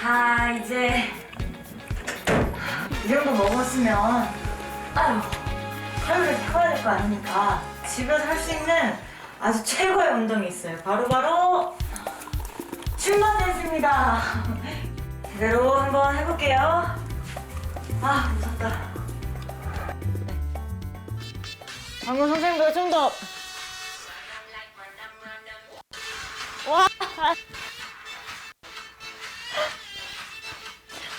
자, 이제 이 정도 먹었으면 아유 칼로리 태워야 될 거 아닙니까? 집에서 할 수 있는 아주 최고의 운동이 있어요. 바로 바로 춤만 댄스입니다. 제대로 한번 해볼게요. 아, 무섭다. 방금 선생님보다 좀 더. 와.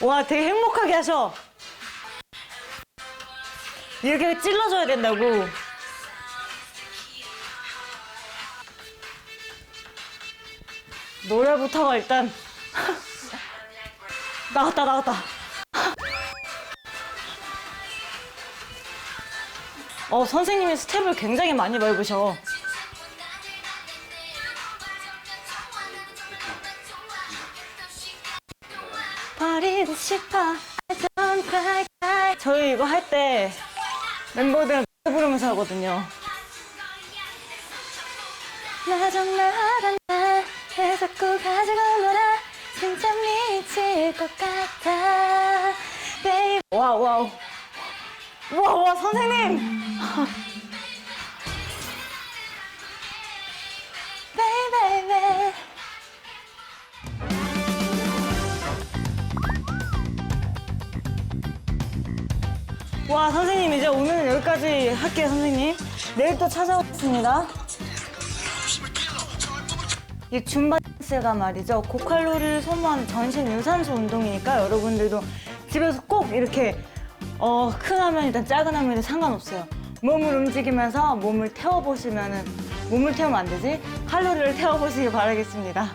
와, 되게 행복하게 하셔. 이렇게 찔러줘야 된다고. 노래부터가 일단 나갔다 나갔다. 어 선생님이 스텝을 굉장히 많이 밟으셔. 버리고 싶어. I don't cry, cry. 저희 이거 할 때 멤버들 부르면서 하거든요. 나 정말 왜 자꾸 가지고 놀아 진짜 미칠 것 같아 baby 와우 와우 와 선생님 와 선생님 이제 오늘 여기까지 할게요 선생님. 내일 또 찾아오겠습니다. 이 줌바 댄스가 말이죠. 고칼로리를 소모하는 전신 유산소 운동이니까 여러분들도 집에서 꼭 이렇게 어, 큰 화면이든 작은 화면이든 상관없어요. 몸을 움직이면서 몸을 태워보시면은 몸을 태우면 안 되지? 칼로리를 태워보시길 바라겠습니다